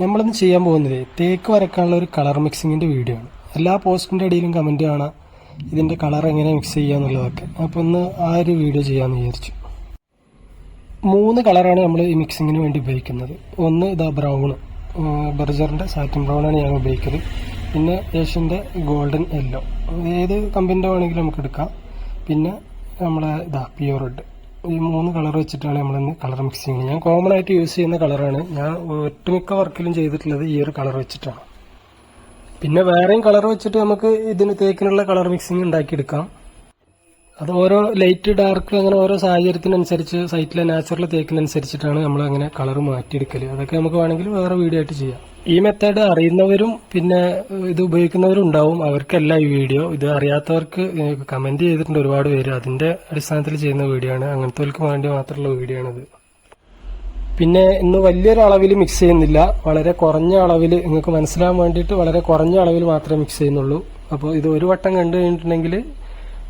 നമ്മളിന്ന് ചെയ്യാൻ പോകുന്നത് തേക്ക് വരക്കാനുള്ള ഒരു കളർ മിക്സിങ്ങിന്റെ വീഡിയോ ആണ്. എല്ലാ പോസ്റ്റിന്റെ ഇടയിലും കമന്റ് കാണാം. ഇതിന്റെ കളർ എങ്ങനെ മിക്സ് ചെയ്യുക എന്നുള്ളതൊക്കെ. അപ്പോൾ ഒന്ന് ആ ഒരു വീഡിയോ ചെയ്യാമെന്ന് വിചാരിച്ചു. മൂന്ന് കളറാണ് നമ്മൾ ഈ മിക്സിങ്ങിന് വേണ്ടി ഉപയോഗിക്കുന്നത്. ഒന്ന് ഇതാ ബ്രൗൺ ബർജറിന്റെ സാറ്റിൻ ആണ് ഞാൻ ഉപയോഗിക്കുന്നത് പിന്നെ ഏഷ്യന്റെ ഗോൾഡൻ യെല്ലോ ഏത് കമ്പനിന്റെ വേണമെങ്കിലും നമുക്ക് എടുക്കാം. പിന്നെ നമ്മളെ ഇതാ പ്യൂർ റെഡ് ഈ മൂന്ന് കളർ വെച്ചിട്ടാണ് നമ്മളിന്ന് കളർ മിക്സ് ചെയ്യുന്നത്. ഞാൻ കോമൺ ആയിട്ട് യൂസ് ചെയ്യുന്ന കളറാണ്. ഞാൻ ഒട്ടുമിക്ക വർക്കിലും ചെയ്തിട്ടുള്ളത് ഈ ഒരു കളർ വെച്ചിട്ടാണ്. പിന്നെ വേറെയും കളർ വെച്ചിട്ട് നമുക്ക് ഇതിന് തേക്കിനുള്ള കളർ മിക്സിങ് ഉണ്ടാക്കിയെടുക്കാം. അത് ഓരോ ലൈറ്റ് ഡാർക്ക് അങ്ങനെ ഓരോ സാഹചര്യത്തിനനുസരിച്ച് സൈറ്റിലെ നാച്ചുറൽ തേക്കിനനുസരിച്ചിട്ടാണ് നമ്മൾ അങ്ങനെ കളർ മാറ്റിയെടുക്കൽ. അതൊക്കെ നമുക്ക് വേണമെങ്കിൽ വേറെ വീഡിയോ ആയിട്ട് ചെയ്യാം. ഈ മെത്തേഡ് അറിയുന്നവരും പിന്നെ ഇത് ഉപയോഗിക്കുന്നവരും ഉണ്ടാവും. അവർക്കല്ല ഈ വീഡിയോ ഇത് അറിയാത്തവർക്ക് കമന്റ് ചെയ്തിട്ടുണ്ട് ഒരുപാട് പേര്. അതിന്റെ അടിസ്ഥാനത്തിൽ ചെയ്യുന്ന വീഡിയോ ആണ്. അങ്ങനത്തെവർക്ക് വേണ്ടി മാത്രമുള്ള വീഡിയോ ആണിത്. പിന്നെ ഇന്ന് വലിയൊരു അളവിൽ മിക്സ് ചെയ്യുന്നില്ല. വളരെ കുറഞ്ഞ അളവിൽ നിങ്ങൾക്ക് മനസ്സിലാവാൻ വേണ്ടിയിട്ട് വളരെ കുറഞ്ഞ അളവിൽ മാത്രമേ മിക്സ് ചെയ്യുന്നുള്ളൂ. അപ്പോൾ ഇത് ഒരു വട്ടം കണ്ടു കഴിഞ്ഞിട്ടുണ്ടെങ്കിൽ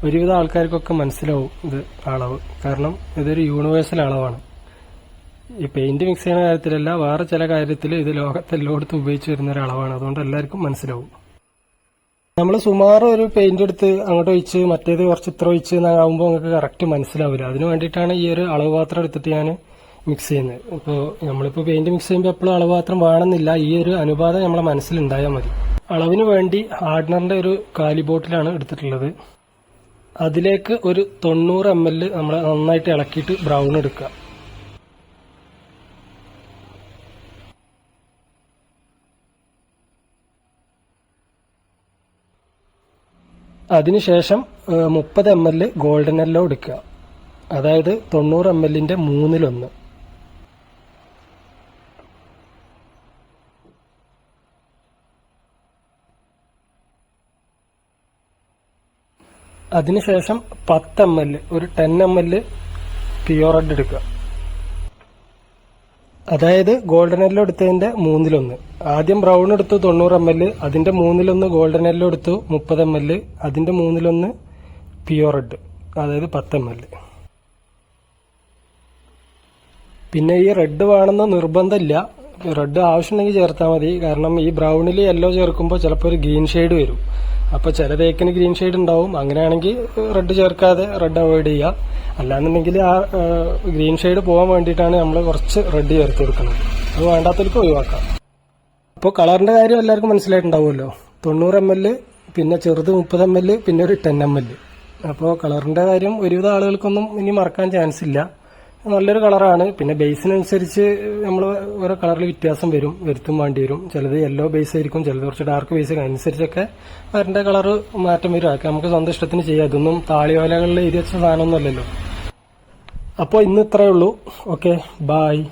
ഒരുവിധ ആൾക്കാർക്കൊക്കെ മനസ്സിലാവും ഇത് അളവ്. കാരണം ഇതൊരു യൂണിവേഴ്സൽ അളവാണ്. ഈ പെയിന്റ് മിക്സ് ചെയ്യുന്ന കാര്യത്തിലല്ല വേറെ ചില കാര്യത്തിൽ ഇത് ലോകത്തെല്ലായിടത്തും ഉപയോഗിച്ച് വരുന്ന ഒരു അളവാണ്. അതുകൊണ്ട് എല്ലാവർക്കും മനസ്സിലാവും. നമ്മൾ സുമാർ ഒരു പെയിന്റ് എടുത്ത് അങ്ങോട്ട് ഒഴിച്ച് മറ്റേത് കുറച്ച് ഇത്ര ഒഴിച്ച് ആകുമ്പോൾ നിങ്ങൾക്ക് കറക്റ്റ് മനസ്സിലാവില്ല. അതിന് വേണ്ടിയിട്ടാണ് ഈ ഒരു അളവ് പാത്രം എടുത്തിട്ട് ഞാൻ മിക്സ് ചെയ്യുന്നത്. ഇപ്പോൾ നമ്മളിപ്പോൾ പെയിന്റ് മിക്സ് ചെയ്യുമ്പോൾ എപ്പോഴും അളവ് പാത്രം വേണമെന്നില്ല. ഈ ഒരു അനുപാതം നമ്മളെ മനസ്സിലുണ്ടായാൽ മതി. അളവിന് വേണ്ടി ഹാർഡ്നറിന്റെ ഒരു കാലി ബോട്ടിലാണ് എടുത്തിട്ടുള്ളത്. അതിലേക്ക് ഒരു തൊണ്ണൂറ് എം എൽ നമ്മൾ നന്നായിട്ട് ഇളക്കിയിട്ട് ബ്രൗൺ എടുക്കുക. അതിനുശേഷം മുപ്പത് എം എൽ ഗോൾഡൻ എല്ലോ എടുക്കുക. അതായത് തൊണ്ണൂറ് എം എല്ലിന്റെ മൂന്നിലൊന്ന്. അതിനുശേഷം പത്ത് എം എൽ ഒരു ten M L pure red എടുക്കുക. അതായത് ഗോൾഡൻ എല്ലോ എടുത്തതിന്റെ മൂന്നിലൊന്ന്. ആദ്യം ബ്രൗൺ എടുത്തു തൊണ്ണൂറ് എം എൽ അതിന്റെ മൂന്നിലൊന്ന് ഗോൾഡൻ എല്ലോ എടുത്തു മുപ്പത് എം എൽ അതിന്റെ മൂന്നിലൊന്ന് പ്യുവർ റെഡ് അതായത് പത്ത് എം എൽ. പിന്നെ ഈ റെഡ് വേണമെന്ന് നിർബന്ധമില്ല. റെഡ് ആവശ്യമുണ്ടെങ്കിൽ ചേർത്താൽ മതി. കാരണം ഈ ബ്രൗണിൽ യെല്ലോ ചേർക്കുമ്പോൾ ചിലപ്പോൾ ഒരു ഗ്രീൻ ഷെയ്ഡ് വരും. അപ്പോൾ ചില തേക്കിന് ഗ്രീൻ ഷെയ്ഡ് ഉണ്ടാവും. അങ്ങനെയാണെങ്കിൽ റെഡ് ചേർക്കാതെ റെഡ് അവോയ്ഡ് ചെയ്യുക അല്ലാന്നുണ്ടെങ്കിൽ ആ ഗ്രീൻ ഷെയ്ഡ് പോകാൻ വേണ്ടിയിട്ടാണ് നമ്മൾ കുറച്ച് റെഡ് ചേർത്ത് കൊടുക്കുന്നത്. അത് വേണ്ടാത്തവർക്ക് ഒഴിവാക്കാം. അപ്പോൾ കളറിന്റെ കാര്യം എല്ലാവർക്കും മനസ്സിലായിട്ടുണ്ടാവുമല്ലോ. തൊണ്ണൂറ് എം എൽ പിന്നെ ചെറുത് മുപ്പത് എം എൽ പിന്നെ ഒരു ടെൻ എം എൽ അപ്പോൾ കളറിന്റെ കാര്യം ഒരുവിധ ആളുകൾക്കൊന്നും ഇനി മറക്കാൻ ചാൻസ് ഇല്ല. നല്ലൊരു കളറാണ്. പിന്നെ ബേസിനനുസരിച്ച് നമ്മൾ ഓരോ കളറിൽ വ്യത്യാസം വരും. വരുത്തും വേണ്ടി വരും. ചിലത് യെല്ലോ ബേസ് ആയിരിക്കും ചിലത് കുറച്ച് ഡാർക്ക് ബേസ് അനുസരിച്ചൊക്കെ അതിന്റെ കളർ മാറ്റം വരും. നമുക്ക് സ്വന്തം ഇഷ്ടത്തിന് ചെയ്യാം. ഇതൊന്നും താളിയോലകളിൽ എഴുതി വെച്ച സാധനമൊന്നും അല്ലല്ലോ അപ്പോൾ ഇന്ന് ഇത്രയേ ഉള്ളൂ. Okay bye